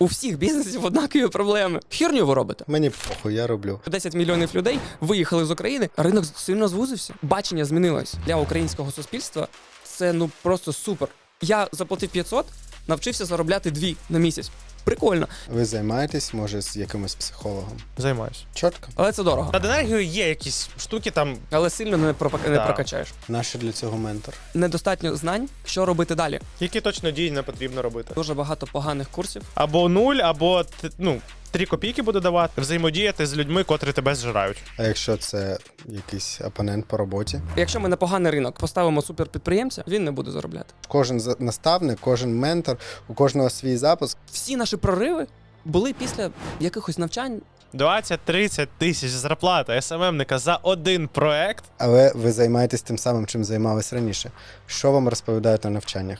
У всіх бізнесів однакові проблеми. Хірню ви робите. Мені похуй, я роблю. 10 мільйонів людей виїхали з України. Ринок сильно звузився. Бачення змінилось для українського суспільства. Це ну просто супер. Я заплатив 500, навчився заробляти 2 на місяць. Прикольно, Ви займаєтесь, може, з якимось психологом? Займаюсь. Чітко. але це дорого. Над енергією є якісь штуки там. Але сильно не, пропа- не Да. прокачаєш. Наше для цього ментор. Недостатньо знань, що робити далі. Які точно дії не потрібно робити. Дуже багато поганих курсів. Або нуль, або т- ну, три копійки буде давати, взаємодіяти з людьми, котрі тебе зжирають. А якщо це якийсь опонент по роботі? Якщо ми на поганий ринок поставимо суперпідприємця, він не буде заробляти. Кожен за- наставник, кожен ментор, у кожного свій запуск. Всі наші прориви були після якихось навчань. 20-30 тисяч зарплата СММника за один проект. Але ви займаєтесь тим самим, чим займались раніше. Що вам розповідають на навчаннях?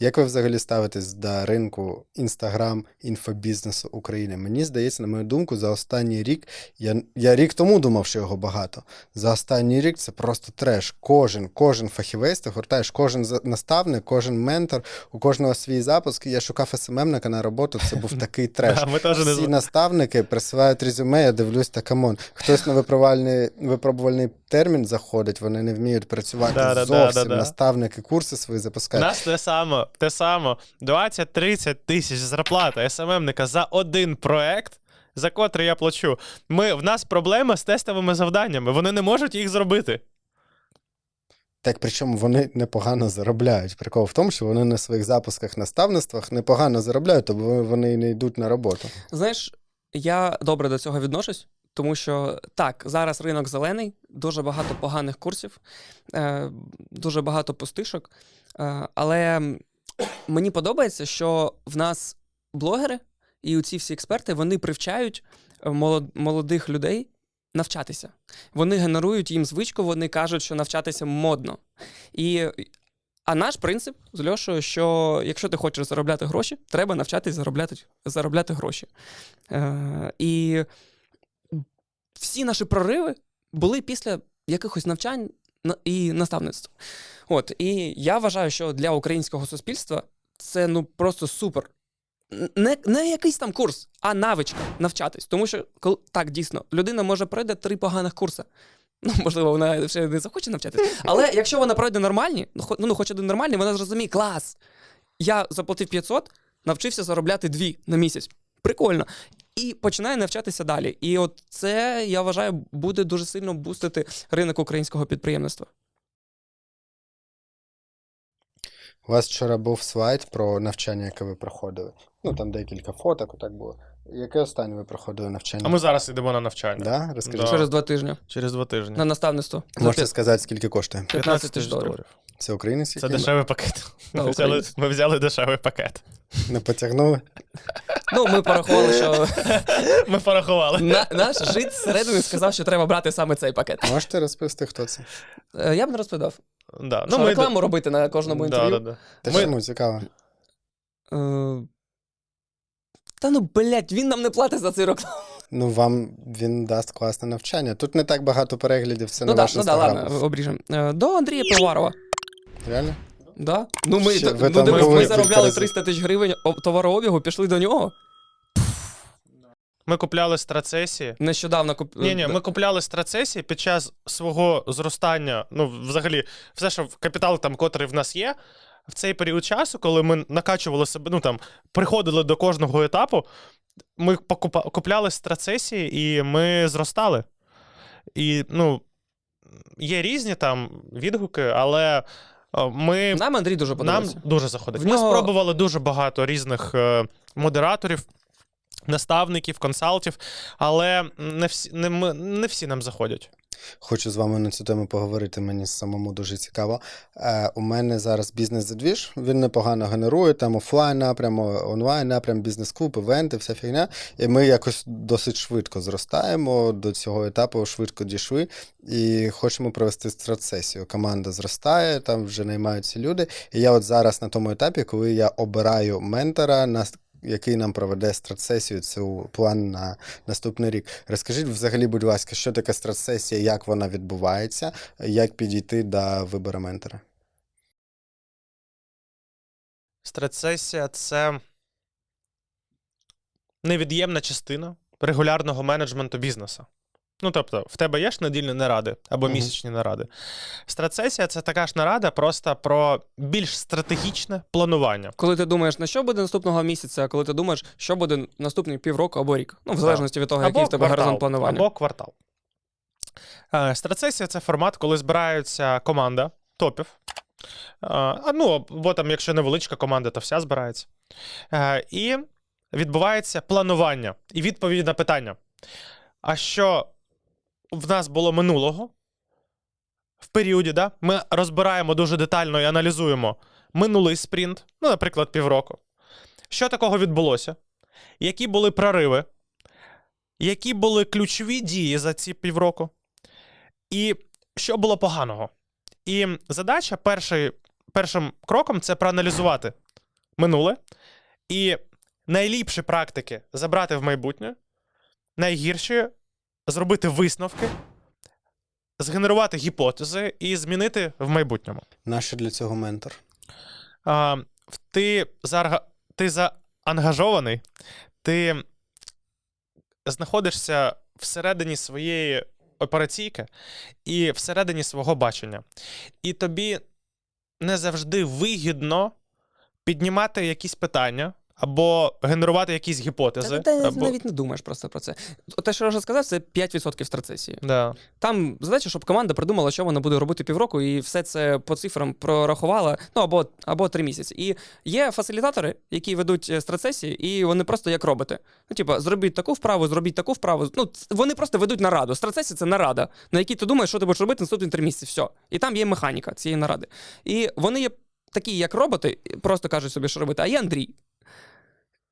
Як ви взагалі ставитесь до ринку інстаграм, інфобізнесу України? Мені здається, на мою думку, за останній рік я, я рік тому думав, що його багато. За останній рік це просто треш. Кожен, кожен фахівець, ти гортаєш, кожен наставник, кожен ментор, у кожного свій запуск. Я шукав СММника на роботу. Це був такий треш. Всі наставники присилають резюме, я дивлюсь, та камон. Хтось на випробувальний, випробувальний термін заходить, вони не вміють працювати Да-да-да, зовсім. да-да. Наставники курси свої запускають. У нас те саме, те саме. 20-30 тисяч зарплата СММника за один проект. За котрий я плачу. Ми, в нас проблема з тестовими завданнями. Вони не можуть їх зробити. Так причому вони непогано заробляють. Прикол в тому, що вони на своїх запусках наставництвах непогано заробляють, тому вони і не йдуть на роботу. Знаєш, я добре до цього відношусь, тому що так, зараз ринок зелений, дуже багато поганих курсів, е, дуже багато пустишок. Е, але мені подобається, що в нас блогери і ці всі експерти вони привчають е, молодих людей навчатися. Вони генерують їм звичку, вони кажуть, що навчатися модно. І, а наш принцип з Льошою, що якщо ти хочеш заробляти гроші, треба навчатись заробляти, заробляти гроші. Е, всі наші прориви були після якихось навчань і наставництв. От, і я вважаю, що для українського суспільства це ну просто супер. Не, не якийсь там курс, а навичка навчатись. Тому що коли так дійсно людина може пройде три поганих курси. Ну, можливо, вона ще не захоче навчатись. Але якщо вона пройде нормальні, ну, хо- ну хоч один нормальний, вона зрозуміє, клас. Я заплатив 500, навчився заробляти 2 на місяць. Прикольно. І починає навчатися далі. І от це, я вважаю, буде дуже сильно бустити ринок українського підприємництва. У вас вчора був слайд про навчання, яке ви проходили. Ну там декілька фоток, отак було. Яке останнє ви проходили навчання? А ми зараз йдемо на навчання. Да? Розкажіть. Да. Через два тижні Через два тижні. на наставництво. Можете сказати, скільки коштує? 15 тисяч доларів. Це український? Це дешевий пакет. Ми взяли, ми взяли дешевий пакет. Не потягнули? Ну, ми порахували, що Ми порахували. на, наш жит зсередини сказав, що треба брати саме цей пакет. Можете розповісти, хто це? Е, Я б не розповідав. Да. Що, рекламу робити на кожному да, інтерв'ю. да, да. Та Ми- чому цікаво? Е, Та ну, блядь, він нам не платить за цей рекламу. Ну, вам він дасть класне навчання. Тут не так багато переглядів, це Ну на да, ваш ну да, інстаграм. ладно, обріжемо. Е, До Андрія Пиварова. Реально? Да? Ну, ми, Ще ну, там дивись, були ми кілька заробляли разів. 300 тисяч гривень об- товарообігу, пішли до нього. Ми купляли страцесії. Нещодавно куп... Ні, ні, ми купляли страцесії під час свого зростання. Ну, взагалі, все, що в капітал, там, котрий в нас є, в цей період часу, коли ми накачували себе, ну там приходили до кожного етапу, ми покупа- купляли страцесії і ми зростали. І, ну, є різні там відгуки, але ми. Нам Андрій дуже Нам дуже заходить. В Ми нього- спробували дуже багато різних е, модераторів, наставників, консалтів, але не всі, не, ми- не всі нам заходять. Хочу з вами на цю тему поговорити, мені самому дуже цікаво. Е, у мене зараз бізнес-задвіж, він непогано генерує, там офлайн напрям, онлайн напрям, бізнес-клуб, івенти, вся фігня. І ми якось досить швидко зростаємо, до цього етапу швидко дійшли і хочемо провести стратсесію. Команда зростає, там вже наймаються люди. І я от зараз на тому етапі, коли я обираю ментора, на який нам проведе стратсесію, це план на наступний рік. Розкажіть взагалі, будь ласка, що таке стратсесія, як вона відбувається, як підійти до вибору ментора? Стратсесія це невід'ємна частина регулярного менеджменту бізнесу. Ну, тобто, в тебе є ж недільні наради або місячні наради. Стратсесія це така ж нарада, просто про більш стратегічне планування. Коли ти думаєш, на що буде наступного місяця, а коли ти думаєш, що буде наступний півроку або рік. Ну, в залежності від того, який в тебе горизонт планування. Або квартал. Е, Страцесія це формат, коли збирається команда топів. Е, А, ну, або там, якщо невеличка команда, то вся збирається. Е, І відбувається планування і відповідь на питання. А що в нас було минулого в періоді, да? ми розбираємо дуже детально і аналізуємо минулий спринт, ну, наприклад, півроку. Що такого відбулося? Які були прориви? Які були ключові дії за ці півроку? І що було поганого? І задача перший, першим кроком це проаналізувати минуле і найліпші практики забрати в майбутнє, найгірші зробити висновки, згенерувати гіпотези і змінити в майбутньому. Наш для цього ментор. А, ти, заарга... ти заангажований, ти знаходишся всередині своєї операційки і всередині свого бачення. І тобі не завжди вигідно піднімати якісь питання або генерувати якісь гіпотези. Та, або... навіть не думаєш просто про це. Те, що я вже сказав, це 5% страцесії. Да. Там задача, щоб команда придумала, що вона буде робити півроку, і все це по цифрам прорахувала, ну або, або три місяці. І є фасилітатори, які ведуть е, страцесії, і вони просто як роботи. Ну, типа, зробіть таку вправу, зробіть таку вправу. Ну, вони просто ведуть нараду. Страцесія це нарада, на якій ти думаєш, що ти будеш робити наступні три місяці. Все. І там є механіка цієї наради. І вони є такі, як роботи, просто кажуть собі, що робити. А є Андрій,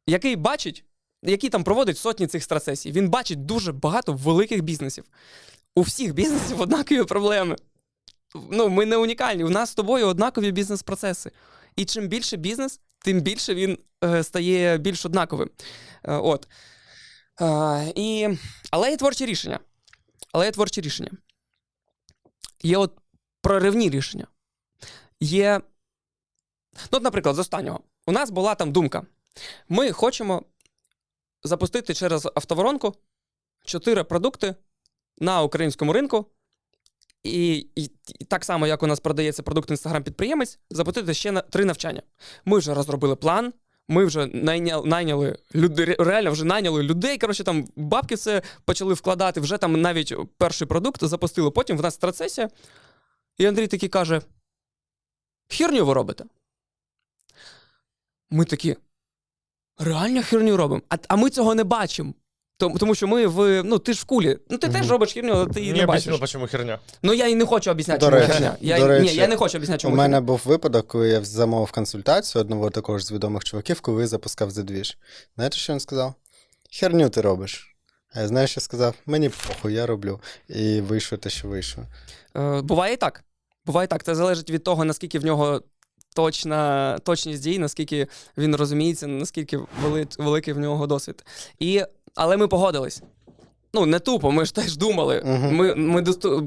який бачить, який там проводить сотні цих страцесій. Він бачить дуже багато великих бізнесів. У всіх бізнесів однакові проблеми. Ну, ми не унікальні. У нас з тобою однакові бізнес-процеси. І чим більше бізнес, тим більше він е, стає більш однаковим. Е, от. Е, і... Але є творчі рішення. Але є творчі рішення. Є от проривні рішення. Є. Ну, от, наприклад, з останнього. У нас була там думка. Ми хочемо запустити через автоворонку чотири продукти на українському ринку. І, і, і так само, як у нас продається продукт інстаграм-підприємець, запустити ще на три навчання. Ми вже розробили план, ми вже найняли, найняли людей, реально вже найняли людей. Коротше, там бабки це почали вкладати, вже там навіть перший продукт запустили. Потім в нас страцесія. І Андрій такий каже: херню ви робите. Ми такі. Реально херню робимо. А, а ми цього не бачимо. Тому, тому що ми в. Ну, ти ж в кулі. Ну, ти теж робиш херню, але ти її Не не бачиш. об'яснила, чому херня. Ну я і не хочу об'ясняти, До чому речі, херня. Я, до ні, речі, я не хочу об'ясняти, У мене був випадок, коли я замовив консультацію одного також з відомих чуваків, коли запускав задвіж. Знаєте, що він сказав? Херню ти робиш. А я знаю, що сказав, мені похуй, я роблю. І вийшло те, що вийшло. Е, буває і так. Буває і так. Це залежить від того, наскільки в нього точна, точність дій, наскільки він розуміється, наскільки вели, великий в нього досвід. І, але ми погодились. Ну, не тупо, ми ж теж думали. Ми, ми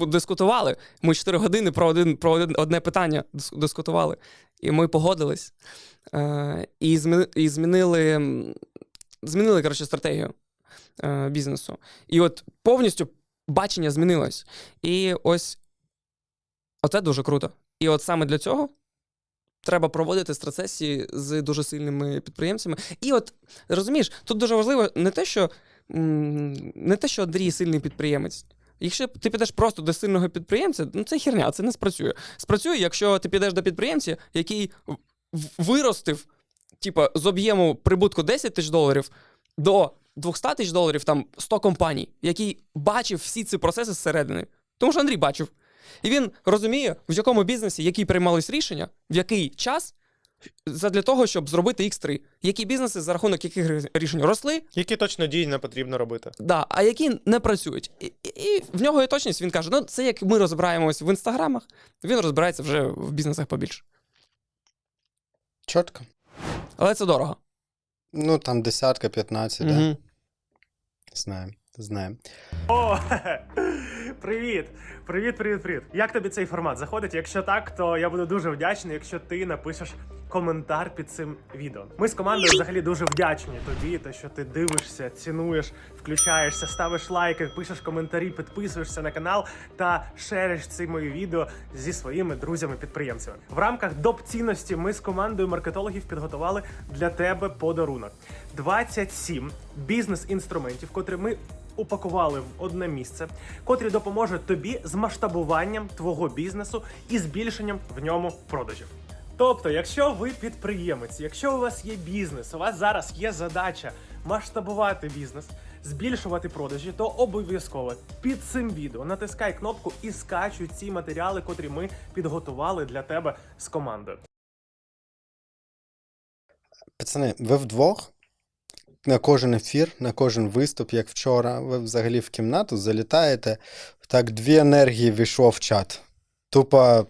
дискутували. Ми 4 години про, один, про один, одне питання дискутували. І ми погодились. Е, і, зміни, і змінили, змінили коротше, стратегію е, бізнесу. І от повністю бачення змінилось. І ось оце дуже круто. І от саме для цього треба проводити страцесії з дуже сильними підприємцями. І от розумієш, тут дуже важливо не те, що не те, що Андрій сильний підприємець. Якщо ти підеш просто до сильного підприємця, ну це херня, це не спрацює. Спрацює, якщо ти підеш до підприємця, який виростив, типа, з об'єму прибутку 10 тисяч доларів до 200 тисяч доларів, там 100 компаній, який бачив всі ці процеси зсередини. Тому що Андрій бачив. І він розуміє, в якому бізнесі, які приймались рішення, в який час для того, щоб зробити X3. Які бізнеси за рахунок яких рішень росли, Які точно дії не потрібно робити? Да, а які не працюють. І, і, і в нього є точність, він каже: ну, це як ми розбираємось в інстаграмах, він розбирається вже в бізнесах побільше. Чітко. Але це дорого. Ну, там десятка, 15, да? Знаємо, знаємо. О, Привіт! Привіт, привіт, привіт. Як тобі цей формат заходить? Якщо так, то я буду дуже вдячний, якщо ти напишеш коментар під цим відео. Ми з командою взагалі дуже вдячні тобі, те, що ти дивишся, цінуєш, включаєшся, ставиш лайки, пишеш коментарі, підписуєшся на канал та шериш ці мої відео зі своїми друзями-підприємцями. В рамках доп цінності ми з командою маркетологів підготували для тебе подарунок: 27 бізнес-інструментів, котрі ми упакували в одне місце, котрі допоможуть тобі з масштабуванням твого бізнесу і збільшенням в ньому продажів. Тобто, якщо ви підприємець, якщо у вас є бізнес, у вас зараз є задача масштабувати бізнес, збільшувати продажі, то обов'язково під цим відео натискай кнопку і скачуй ці матеріали, котрі ми підготували для тебе з командою. Пацани, ви вдвох на кожен ефір, на кожен виступ, як вчора, ви взагалі в кімнату залітаєте. Так, дві енергії війшло в чат. Тупо,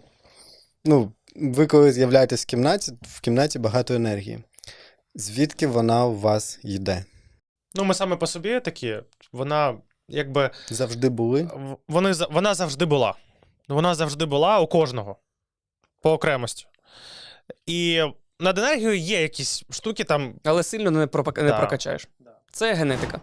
ну, ви коли з'являєтесь в кімнаті, в кімнаті багато енергії. Звідки вона у вас йде? Ну, ми саме по собі такі, вона якби Завжди були? Вони, вона завжди була. Вона завжди була у кожного. По окремості. І над енергією є якісь штуки там. Але сильно не, пропак... не Да. прокачаєш. Це генетика.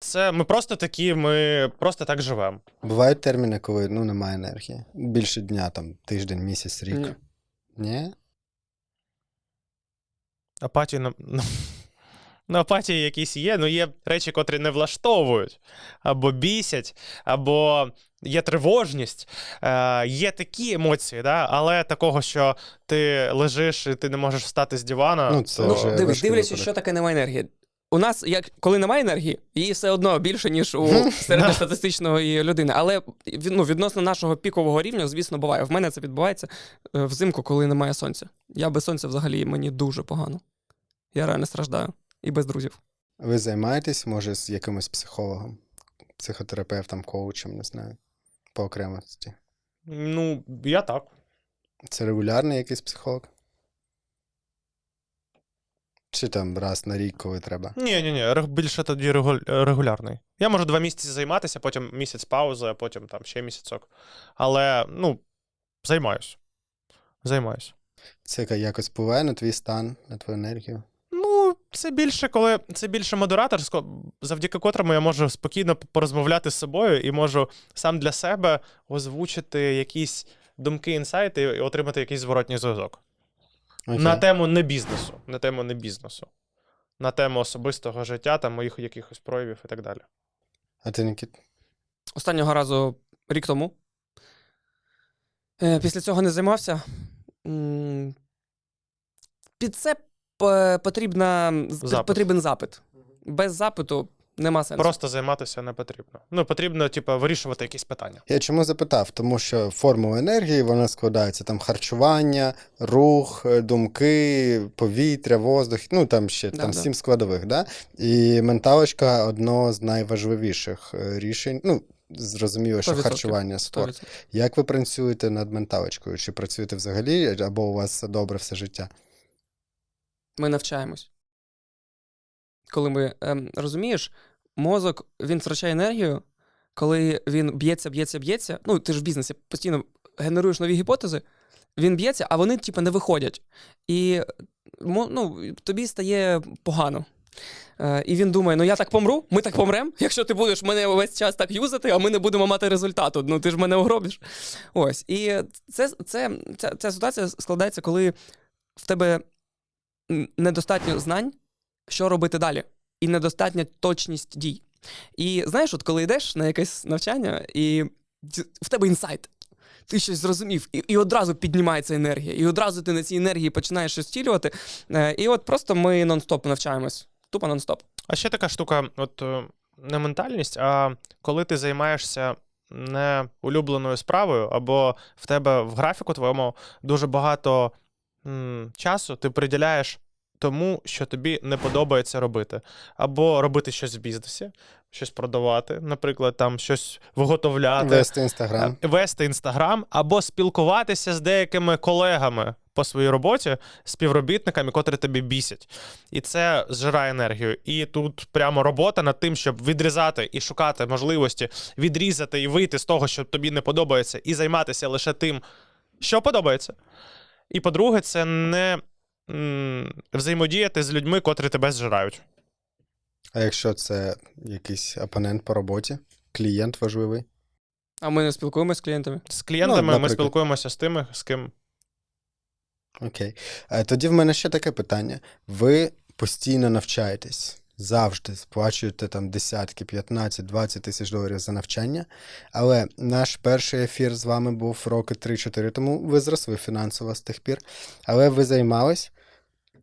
Це ми просто такі, ми просто так живемо. Бувають терміни, коли ну, немає енергії. Більше дня, там, тиждень, місяць, рік. Ні. Ні? Апатії на. Ну, апатії якісь є, ну є речі, котрі не влаштовують, або бісять, або є тривожність, е, є такі емоції, да? але такого, що ти лежиш і ти не можеш встати з дивана. Ну, це Ну, вже дивись, дивлячись, що таке немає енергії. У нас, як коли немає енергії, її все одно більше, ніж у середньостатистичної людини. Але ну, відносно нашого пікового рівня, звісно, буває. В мене це відбувається е, взимку, коли немає сонця. Я без сонця взагалі мені дуже погано. Я реально страждаю. І без друзів. Ви займаєтесь, може, з якимось психологом, психотерапевтом, коучем, не знаю, по окремості. Ну, я так. Це регулярний якийсь психолог? Чи там раз на рік, коли треба? Ні, ні, ні, більше тоді регулярний. Я можу два місяці займатися, потім місяць паузи, а потім там ще місяцок. Але, ну, займаюсь. Займаюсь. Це якось впливає на твій стан, на твою енергію? Це більше, коли це більше модераторсько, завдяки котрому я можу спокійно порозмовляти з собою і можу сам для себе озвучити якісь думки, інсайти і отримати якийсь зворотній зв'язок. Окей. На тему не бізнесу. На тему не бізнесу. На тему особистого життя, там моїх якихось проявів і так далі. А ти, Нікіт? Останнього разу рік тому. Е, Після цього не займався. Під це потрібна, Запит. потрібен запит. Без запиту нема сенсу. Просто займатися не потрібно. Ну, потрібно, типу, вирішувати якісь питання. Я чому запитав? Тому що формула енергії вона складається там харчування, рух, е, думки, повітря, воздух, ну там ще Да, там да. сім складових, да? І менталочка одно з найважливіших е, рішень. Ну, зрозуміло, що 100%. харчування, спорт. 100%. Як ви працюєте над менталочкою? Чи працюєте взагалі, або у вас добре все життя? Ми навчаємось. Коли ми ем, розумієш, мозок він втрачає енергію, коли він б'ється, б'ється, б'ється. Ну, ти ж в бізнесі постійно генеруєш нові гіпотези, він б'ється, а вони, типу, не виходять. І ну, тобі стає погано. Е, і він думає: ну я так помру, ми так помремо, якщо ти будеш мене весь час так юзати, а ми не будемо мати результату. Ну ти ж мене огробиш. Ось. І це, це, ця, ця ситуація складається, коли в тебе недостатньо знань, що робити далі, і недостатня точність дій. І знаєш, от коли йдеш на якесь навчання, і в тебе інсайт. Ти щось зрозумів, і, і одразу піднімається енергія, і одразу ти на цій енергії починаєш щось втілювати. Е, і от просто ми нон-стоп навчаємось. Тупо нон-стоп. А ще така штука: от е, не ментальність, а коли ти займаєшся не улюбленою справою, або в тебе в графіку твоєму дуже багато м, часу ти приділяєш тому, що тобі не подобається робити. Або робити щось в бізнесі, щось продавати, наприклад, там щось виготовляти. Вести інстаграм. Е, вести інстаграм або спілкуватися з деякими колегами по своїй роботі співробітниками, котрі тобі бісять. І це зжирає енергію. І тут прямо робота над тим, щоб відрізати і шукати можливості відрізати і вийти з того, що тобі не подобається, і займатися лише тим, що подобається. І по-друге, це не взаємодіяти з людьми, котрі тебе зжирають. А якщо це якийсь опонент по роботі, клієнт важливий. А ми не спілкуємося з клієнтами. З клієнтами ми спілкуємося з тими, з ким Окей. Е, Тоді в мене ще таке питання. Ви постійно навчаєтесь, завжди сплачуєте там десятки, 15, 20 тисяч доларів за навчання. Але наш перший ефір з вами був роки 3-4 тому. Ви зросли фінансово з тих пір, але ви займались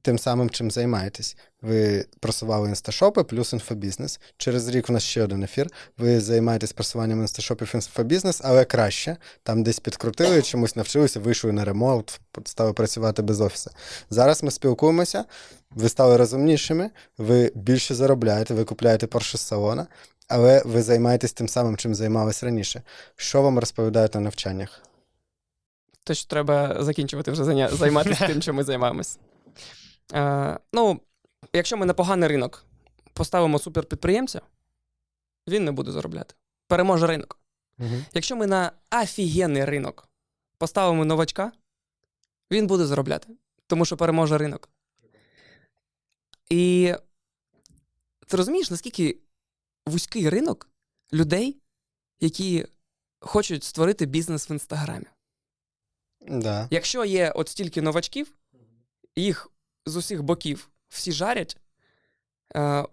тим самим, чим займаєтесь. Ви просували інсташопи плюс інфобізнес. Через рік у нас ще один ефір. Ви займаєтесь просуванням інсташопів інфобізнес, але краще. Там десь підкрутили, чомусь навчилися, вийшли на ремонт, стали працювати без офісу. Зараз ми спілкуємося, ви стали розумнішими, ви більше заробляєте, ви купляєте Porsche з салона, але ви займаєтесь тим самим, чим займались раніше. Що вам розповідають на навчаннях? Що треба закінчувати вже займатися тим, чим ми займаємось. Е, ну, якщо ми на поганий ринок поставимо суперпідприємця, він не буде заробляти. Переможе ринок. Якщо ми на офігенний ринок поставимо новачка, він буде заробляти, тому що переможе ринок. І ти розумієш, наскільки вузький ринок людей, які хочуть створити бізнес в інстаграмі. Да. Якщо є от стільки новачків, їх з усіх боків всі жарять. Е,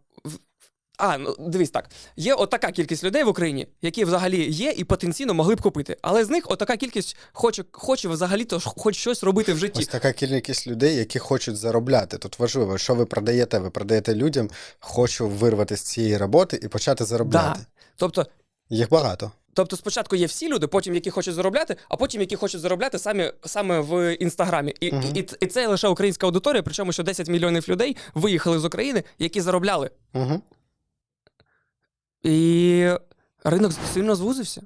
а, ну дивись так. Є отака кількість людей в Україні, які взагалі є і потенційно могли б купити. Але з них отака кількість хоче, хоче взагалі-то хоч щось робити в житті. Ось така кількість людей, які хочуть заробляти. Тут важливо, що ви продаєте. Ви продаєте людям, хочу вирвати з цієї роботи і почати заробляти. Да. Тобто, Їх багато. Тобто спочатку є всі люди, потім які хочуть заробляти, а потім які хочуть заробляти самі, саме в інстаграмі. І, Мгм. і, і, це лише українська аудиторія, причому що 10 мільйонів людей виїхали з України, які заробляли. Угу. І ринок сильно звузився.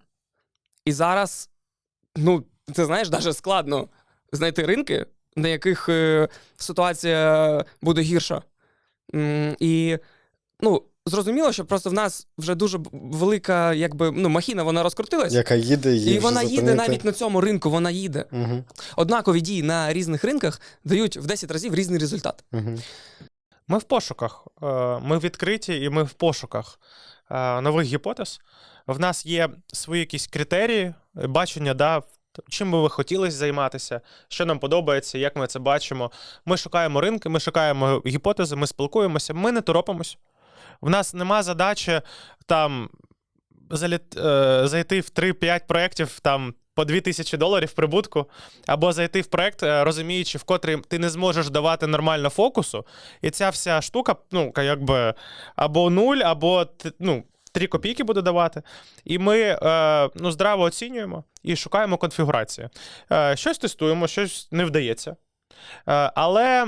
І зараз, ну, ти знаєш, навіть складно знайти ринки, на яких е, ситуація буде гірша. М, і, ну, зрозуміло, що просто в нас вже дуже велика, якби, ну, махіна вона розкрутилась. Яка їде, її І вже вона їде зупинити. навіть на цьому ринку, вона їде. Угу. Однакові дії на різних ринках дають в 10 разів різний результат. Угу. Ми в пошуках. Е, Ми відкриті і ми в пошуках е, нових гіпотез. В нас є свої якісь критерії, е, бачення, да, чим би ви хотіли займатися, що нам подобається, як ми це бачимо. Ми шукаємо ринки, ми шукаємо гіпотези, ми спілкуємося, ми не торопимось. В нас нема задачі там заліт, е, зайти в 3-5 проєктів там. По 2 тисячі доларів прибутку, або зайти в проект, е, розуміючи, в котрий ти не зможеш давати нормально фокусу, і ця вся штука, ну, якби або нуль, або ну, 3 копійки буде давати. І ми е, ну, здраво оцінюємо і шукаємо конфігурації. Е, щось тестуємо, щось не вдається. Е, але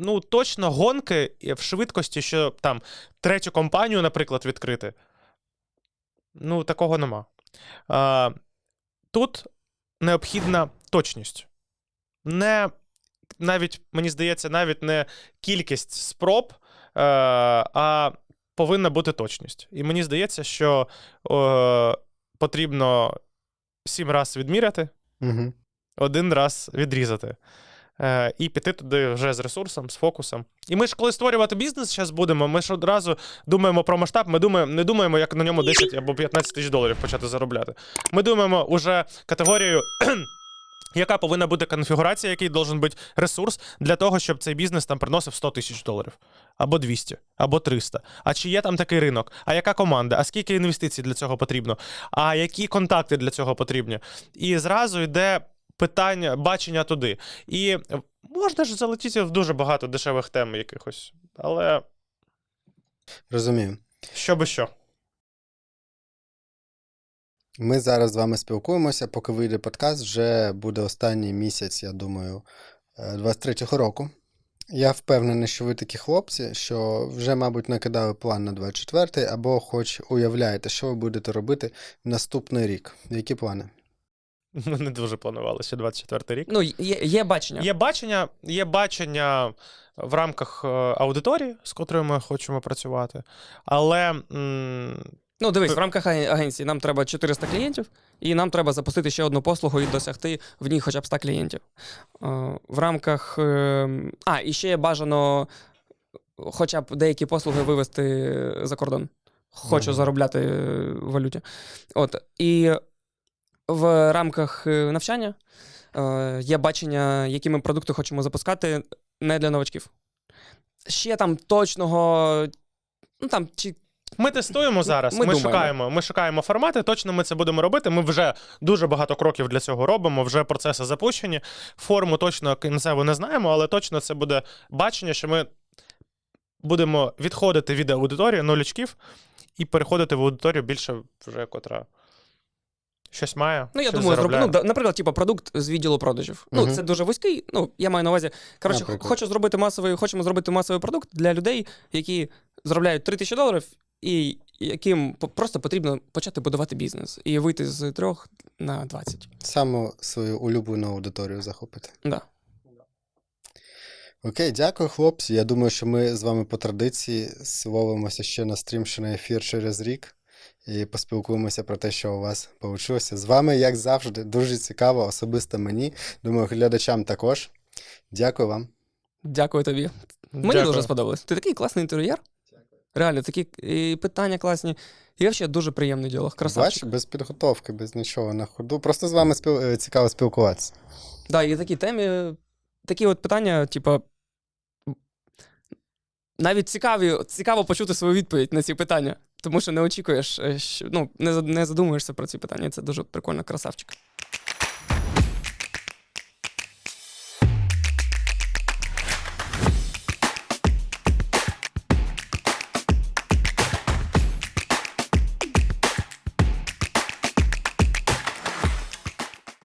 ну, точно гонки в швидкості, що там третю компанію, наприклад, відкрити. Ну, такого нема. Е, тут необхідна точність. Не навіть, мені здається, навіть не кількість спроб, е, а повинна бути точність. І мені здається, що е, потрібно сім разів відміряти, Угу. один раз відрізати. Е, і піти туди вже з ресурсом, з фокусом. І ми ж, коли створювати бізнес зараз будемо, ми ж одразу думаємо про масштаб, ми думаємо, не думаємо, як на ньому 10 або 15 тисяч доларів почати заробляти. Ми думаємо уже категорію. Яка повинна бути конфігурація, який должен бути ресурс для того, щоб цей бізнес там приносив 100 тисяч доларів, або 200, або 300. А чи є там такий ринок? А яка команда? А скільки інвестицій для цього потрібно? А які контакти для цього потрібні? І зразу йде питання, бачення туди. І можна ж залетіти в дуже багато дешевих тем якихось, але Розумію. що би що. Ми зараз з вами спілкуємося, поки вийде подкаст, вже буде останній місяць, я думаю, е, 23-го року. Я впевнений, що ви такі хлопці, що вже, мабуть, накидали план на 24-й, або хоч уявляєте, що ви будете робити в наступний рік. Які плани? Ми не дуже планували ще 24 рік. Ну, є, є бачення. Є бачення, є бачення в рамках е, аудиторії, з котрою ми хочемо працювати. Але м, Ну, дивись, в рамках агенції нам треба 400 клієнтів, і нам треба запустити ще одну послугу і досягти в ній хоча б 100 клієнтів. Е, В рамках. е, А, і ще бажано хоча б деякі послуги вивести за кордон. Хочу заробляти в валюті. От. І в рамках е, навчання е, є бачення, які ми продукти хочемо запускати не для новачків. Ще там точного. Ну там чи ми тестуємо зараз. Ми Ми, шукаємо, ми шукаємо формати. Точно ми це будемо робити. Ми вже дуже багато кроків для цього робимо. Вже процеси запущені. Форму точно кінцеву не знаємо, але точно це буде бачення, що ми будемо відходити від аудиторії нулячків і переходити в аудиторію більше вже котра щось має. Ну, я щось думаю, заробляє. Ну, да- наприклад, типу, продукт з відділу продажів. Ну, це дуже вузький. Ну, я маю на увазі. Коротше, Наприклад. хочу зробити масовий, хочемо зробити масовий продукт для людей, які заробляють 3 тисячі доларів, і яким просто потрібно почати будувати бізнес і вийти з 3 на 20. Саму свою улюблену аудиторію захопити. Да. Окей, дякую, хлопці. Я думаю, що ми з вами по традиції словимося ще на стрім, ще на ефір через рік. І поспілкуємося про те, що у вас вийшло. З вами, як завжди, дуже цікаво, особисто мені. Думаю, глядачам також. Дякую вам. Дякую тобі. Мені Дякую. дуже сподобалось. Ти такий класний інтер'єр. Реально, такі і питання класні. І взагалі дуже приємний діалог. Красавчик. Бач, без підготовки, без нічого на ходу. Просто з вами спіл... е, цікаво спілкуватися. Да, і такі темі, такі от питання, типа. Навіть цікаві, цікаво почути свою відповідь на ці питання, тому що не очікуєш, е, що, ну, не, не задумуєшся про ці питання. Це дуже прикольно, красавчик.